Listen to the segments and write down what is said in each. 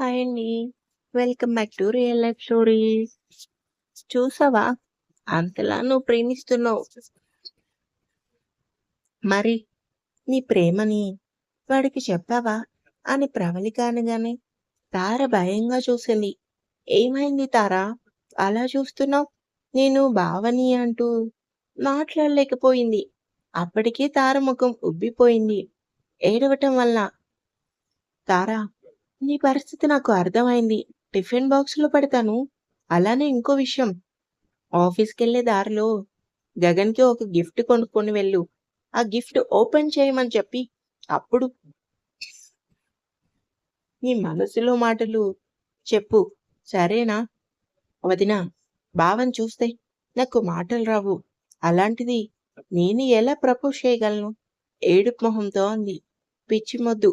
Hi అండి. Welcome back to real life stories. చూసావా? అంతలా నువ్వు ప్రేమిస్తున్నావు. మరి నీ ప్రేమని వాడికి చెప్పావా? అని ప్రవళిక అనగానే తార భయంగా చూసింది. ఏమైంది తారా? అలా చూస్తున్నావు? నేను బావని అంటూ మాట్లాడలేకపోయింది. అప్పటికే తార ముఖం ఉబ్బిపోయింది. ఏడవటం వల్ల. తారా నీ పరిస్థితి నాకు అర్థమైంది. టిఫిన్ బాక్స్‌లో పెడతాను. అలానే ఇంకో విషయం. ఆఫీస్కి వెళ్ళే దారిలో గగన్‌కి ఒక గిఫ్ట్ కొనుక్కొని వెళ్ళు. ఆ గిఫ్ట్ ఓపెన్ చేయమని చెప్పి అప్పుడు నీ మనసులో మాటలు చెప్పు. సరేనా? వదినా భావం చూస్తే నాకు మాటలు రావు. అలాంటిది నేను ఎలా ప్రపోజ్ చేయగలను? ఏడుపు మొహంతో అంది. పిచ్చి మొద్దు.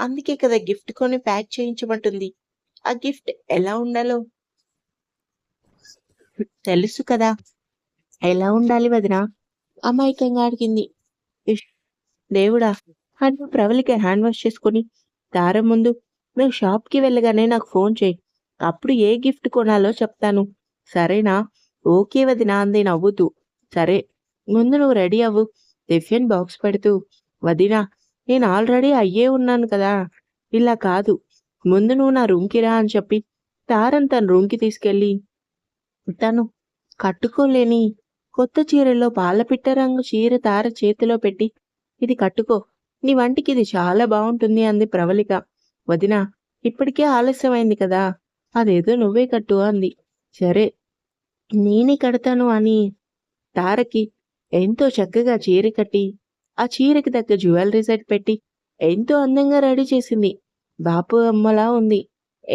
అందుకే కదా గిఫ్ట్ కొని ప్యాక్ చేయించమంటుంది. ఆ గిఫ్ట్ ఎలా ఉండాలో తెలుసు కదా! ఎలా ఉండాలి వదినా? అమాయకంగా అడిగింది. దేవుడా! అంటూ ప్రవళిక హ్యాండ్ వాష్ చేసుకొని తార ముందు నువ్వు షాప్‌కి వెళ్ళగానే నాకు ఫోన్ చెయ్యి. అప్పుడు ఏ గిఫ్ట్ కొనాలో చెప్తాను. సరేనా? ఓకే వదినా అంది నవ్వుతూ. సరే ముందు నువ్వు రెడీ అవ్వు. టిఫిన్ బాక్స్ పెడుతూ వదినా నేను ఆల్రెడీ అయ్యే ఉన్నాను కదా! ఇలా కాదు. ముందు నువ్వు నా రూమ్‌కి రా అని చెప్పి తారని తన రూమ్‌కి తీసుకెళ్ళి తను కట్టుకోలేని కొత్త చీరలో పాలపిట్ట రంగు చీర తార చేతిలో పెట్టి ఇది కట్టుకో. నీ వంటికి ఇది చాలా బాగుంటుంది అంది ప్రవళిక. వదినా ఇప్పటికే ఆలస్యమైంది కదా! అదేదో నువ్వే కట్టు అంది. సరే నేనే కడతాను అని తారకి ఎంతో చక్కగా చీర కట్టి ఆ చీరకి తగ్గ జ్యువెలరీ సెట్ పెట్టి ఎంతో అందంగా రెడీ చేసింది. బాపు అమ్మలా ఉంది.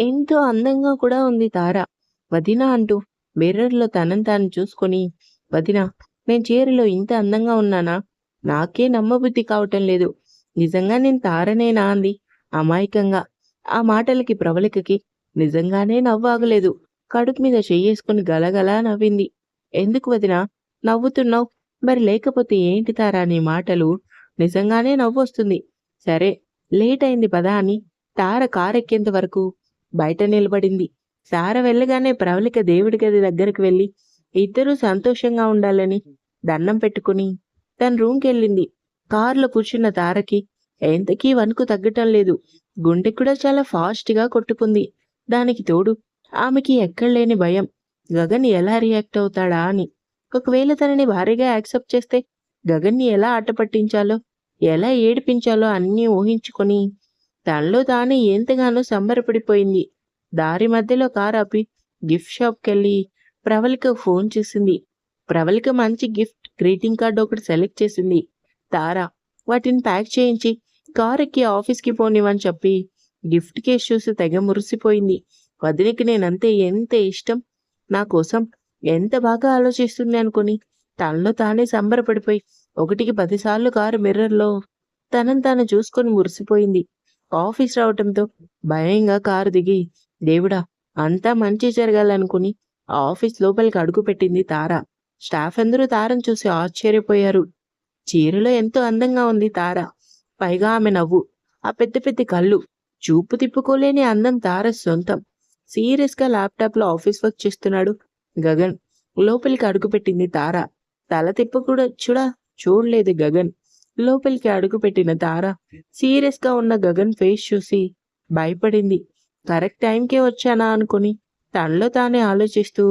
ఎంతో అందంగా కూడా ఉంది తార. వదినా అంటూ మిర్రర్‌లో తనని తాను చూసుకొని వదినా నేను చీరలో ఇంత అందంగా ఉన్నానా? నాకే నమ్మబుద్ధి కావటం లేదు. నిజంగా నేను తారనేనా అంది అమాయకంగా. ఆ మాటలకి ప్రవళికకి నిజంగానే నవ్వాగలేదు కడుపు మీద చెయ్యేసుకుని గలగలా నవ్వింది. ఎందుకు వదినా నవ్వుతున్నావు? మరి లేకపోతే ఏంటి తారా నీ మాటలు? నిజంగానే నవ్వొస్తుంది. సరే లేట్ అయింది పదా అని తార కారెక్కేంత వరకు బయట నిలబడింది. సార వెళ్ళగానే ప్రవళిక దేవుడి గది దగ్గరికి వెళ్ళి ఇద్దరూ సంతోషంగా ఉండాలని దండం పెట్టుకుని తన రూమ్‌కెళ్ళింది. కారులో కూర్చున్న తారకి ఎంతకీ వణుకు తగ్గటం లేదు. గుండె కూడా చాలా ఫాస్ట్‌గా కొట్టుకుంది. దానికి తోడు ఆమెకి ఎక్కడలేని భయం. గగన్ ఎలా రియాక్ట్ అవుతాడా అని. ఒకవేళ తనని భార్యగా యాక్సెప్ట్ చేస్తే గగన్‌ని ఎలా ఆట పట్టించాలో, ఎలా ఏడిపించాలో అన్నీ ఊహించుకొని తనలో తానే ఎంతగానో సంబరపడిపోయింది. దారి మధ్యలో కారు ఆపి గిఫ్ట్ షాప్‌కెళ్ళి ప్రవళికకు ఫోన్ చేసింది. ప్రవళిక మంచి గిఫ్ట్ గ్రీటింగ్ కార్డ్ ఒకటి సెలెక్ట్ చేసింది. తారా వాటిని ప్యాక్ చేయించి కారుకి ఆఫీస్‌కి పోనివ్వని చెప్పి గిఫ్ట్ కేస్ చూసి తెగ మురిసిపోయింది. వదినకి నేనంతే ఎంత ఇష్టం. నా కోసం ఎంత బాగా ఆలోచిస్తుంది అనుకుని తనలో తానే సంబరపడిపోయి ఒకటికి పదిసార్లు కారు మిర్రర్‌లో తనని తాను చూసుకొని మురిసిపోయింది. ఆఫీస్ రావటంతో భయంగా కారు దిగి దేవుడా! అంతా మంచి జరగాలనుకుని ఆఫీస్ లోపలికి అడుగుపెట్టింది తార. స్టాఫ్ అందరూ తారను చూసి ఆశ్చర్యపోయారు. చీరలో ఎంతో అందంగా ఉంది తార. పైగా ఆమె నవ్వు, ఆ పెద్ద పెద్ద కళ్ళు, చూపు తిప్పుకోలేని అందం తార సొంతం. సీరియస్‌గా ల్యాప్‌టాప్‌లో ఆఫీస్ వర్క్ చేస్తున్నాడు గగన్. లోపలికి అడుగుపెట్టింది తార. తల తిప్ప కూడా చూడా చూడలేదు గగన్. లోపలికి అడుగుపెట్టిన తార సీరియస్‌గా ఉన్న గగన్ ఫేస్ చూసి భయపడింది. కరెక్ట్ టైంకే వచ్చానా అనుకుని తనలో తానే ఆలోచిస్తూ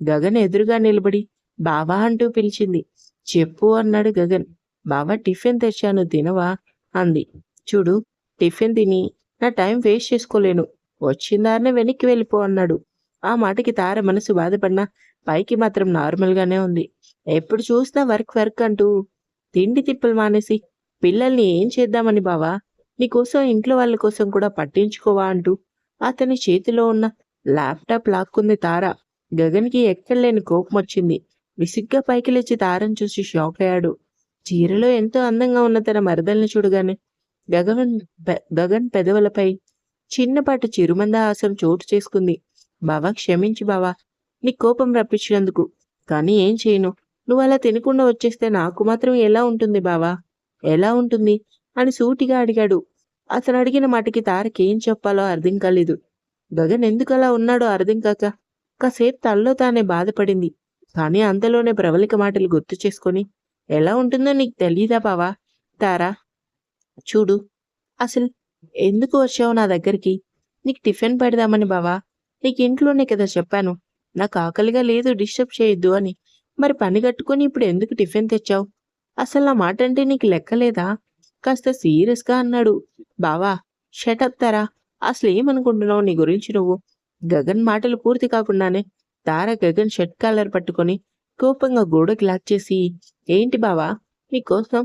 గగన్ ఎదురుగా నిలబడి బావా అంటూ పిలిచింది. చెప్పు అన్నాడు గగన్. బావా టిఫిన్ తెచ్చాను తినవా? అంది. చూడు టిఫిన్ తిని నా టైం వేస్ట్ చేసుకోలేను. వచ్చిందారనే వెనక్కి వెళ్ళిపో అన్నాడు. ఆ మాటకి తార మనసు బాధపడినా పైకి మాత్రం నార్మల్‌గానే ఉంది. ఎప్పుడు చూసినా వర్క్ వర్క్ అంటూ తిండి తిప్పలు మానేసి పిల్లల్ని ఏం చేద్దామని బావా? నీకోసం ఇంట్లో వాళ్ళ కోసం కూడా పట్టించుకోవా అంటూ అతని చేతిలో ఉన్న ల్యాప్‌టాప్ లాక్కుంది తార. గగన్‌కి ఎక్కడలేని కోపమొచ్చింది. విసిగ్గా పైకి లేచి తారని చూసి షాక్ అయ్యాడు చీరలో ఎంతో అందంగా ఉన్న తన మరదల్ని చూడగానే గగన్ పె గగన్ పెదవులపై చిన్నపాటి చిరుమందహాసం చోటు చేసుకుంది. బావా క్షమించు బావా! నీ కోపం రప్పించినందుకు. కానీ ఏం చేయను. నువ్వు అలా తినకుండా వచ్చేస్తే నాకు మాత్రం ఎలా ఉంటుంది బావా? ఎలా ఉంటుంది? అని సూటిగా అడిగాడు. అతను అడిగిన మాటకి తారకేం చెప్పాలో అర్థం కాలేదు. గగన్ ఎందుకు అలా ఉన్నాడో అర్థం కాక కాసేపు తనలో తానే బాధపడింది కానీ అంతలోనే ప్రవళిక మాటలు గుర్తు చేసుకొని ఎలా ఉంటుందో నీకు తెలీదా బావా తారా చూడు అసలు ఎందుకు వచ్చావు నా దగ్గరికి నీకు టిఫిన్ పెడదామని బావా నీకు ఇంట్లోనే కదా చెప్పాను. నాకు ఆకలిగా లేదు డిస్టర్బ్ చేయొద్దు అని. మరి పని కట్టుకొని ఇప్పుడు ఎందుకు టిఫిన్ తెచ్చావు? అసలు నా మాట అంటే నీకు లెక్కలేదా కాస్త సీరియస్గా అన్నాడు. బావా షటప్ తారా. అసలు ఏమనుకుంటున్నావు నీ గురించి నువ్వు? గగన్ మాటలు పూర్తి కాకుండానే తార గగన్ షర్ట్ కాలర్ పట్టుకొని కోపంగా గోడకి లాక్ చేసి ఏంటి బావా నీకోసం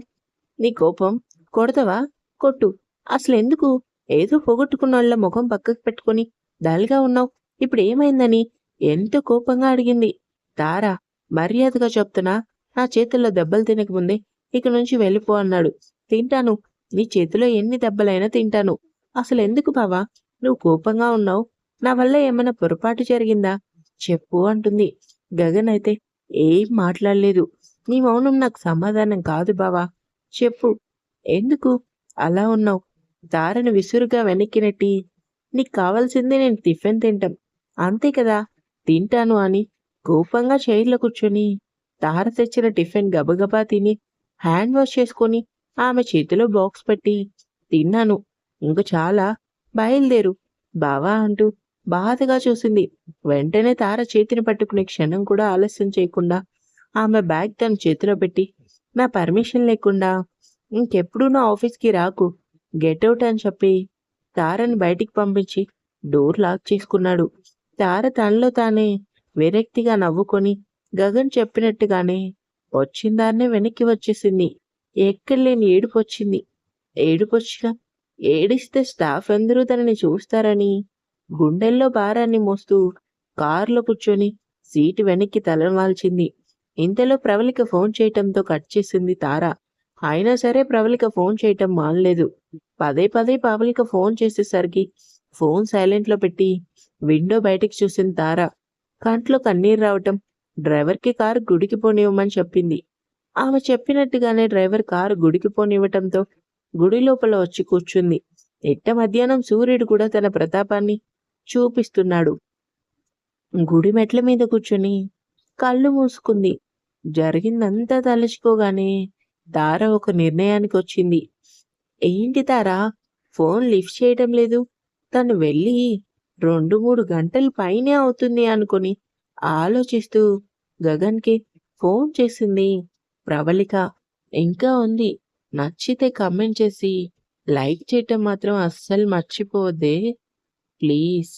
నీ కోపం కొడతావా? కొట్టు. అసలు ఎందుకు? ఏదో పోగొట్టుకున్న వాళ్ళ ముఖం పక్కకు పెట్టుకొని డల్గా ఉన్నావు. ఇప్పుడు ఏమైందని ఎంత కోపంగా అడిగింది. తారా మర్యాదగా చెప్తున్నా. నా చేతుల్లో దెబ్బలు తినకముందే ఇక నుంచి వెళ్ళిపో అన్నాడు. తింటాను. నీ చేతిలో ఎన్ని దెబ్బలైనా తింటాను. అసలు ఎందుకు బావా? నువ్వు కోపంగా ఉన్నావు. నా వల్ల ఏమైనా పొరపాటు జరిగిందా? చెప్పు అంటుంది. గగన్ అయితే ఏం మాట్లాడలేదు. నీ మౌనం నాకు సమాధానం కాదు బావా. చెప్పు. ఎందుకు? అలా ఉన్నావు. దారిని విసురుగా వెనక్కి నెట్టి. నీకు కావాల్సింది నేను టిఫిన్ తింటాం. అంతే కదా. తింటాను అని కోపంగా చైర్లో కూర్చొని తార తెచ్చిన టిఫిన్ గబగబా తిని హ్యాండ్ వాష్ చేసుకొని ఆమె చేతిలో బాక్స్ పెట్టి తిన్నాను. ఇంక చాలా బయలుదేరు. బావా అంటూ బాధగా చూసింది. వెంటనే తార చేతిని పట్టుకునే క్షణం కూడా ఆలస్యం చేయకుండా ఆమె బ్యాగ్ తన చేతిలో పెట్టి నా పర్మిషన్ లేకుండా ఇంకెప్పుడు నా ఆఫీస్కి రాకు. గెట్ అవుట్ అని చెప్పి తారని బయటికి పంపించి డోర్ లాక్ చేసుకున్నాడు. తార తనలో తానే విరక్తిగా నవ్వుకొని గగన్ చెప్పినట్టుగానే వచ్చిందాన్నే వెనక్కి వచ్చేసింది. ఎక్కడలేని ఏడుపొచ్చింది ఏడుపొచ్చిగా ఏడిస్తే స్టాఫ్ అందరూ తనని చూస్తారని గుండెల్లో భారాన్ని మోస్తూ కారులో కూర్చొని సీటు వెనక్కి తలవాల్చింది. ఇంతలో ప్రవళిక ఫోన్ చేయటంతో కట్ చేసింది తార. అయినా సరే ప్రవళిక ఫోన్ చేయటం మానలేదు. పదే పదే ప్రవళిక ఫోన్ చేసేసరికి ఫోన్ సైలెంట్లో పెట్టి విండో బయటికి చూసిన తార. కంట్లో కన్నీరు రావటం. డ్రైవర్కి కారు గుడికి పోనివ్వమని చెప్పింది. ఆమె చెప్పినట్టుగానే డ్రైవర్ కారు గుడికి పోనివ్వటంతో గుడి లోపల వచ్చి కూర్చుంది. ఎట్ట మధ్యాహ్నం సూర్యుడు కూడా తన ప్రతాపాన్ని చూపిస్తున్నాడు. గుడి మెట్ల మీద కూర్చుని కళ్ళు మూసుకుంది. జరిగిందంతా తలుచుకోగానే తార ఒక నిర్ణయానికి వచ్చింది. ఏంటి తారా? ఫోన్ లిఫ్ట్ చేయటం లేదు. తను వెళ్ళి రెండు మూడు గంటలు పైనే అవుతుంది అనుకుని ఆలోచిస్తూ గగన్కి ఫోన్ చేసింది. ప్రవళిక ఇంకా ఉంది. నచ్చితే కమెంట్ చేసి లైక్ చేయటం మాత్రం అస్సలు మర్చిపోదే ప్లీజ్.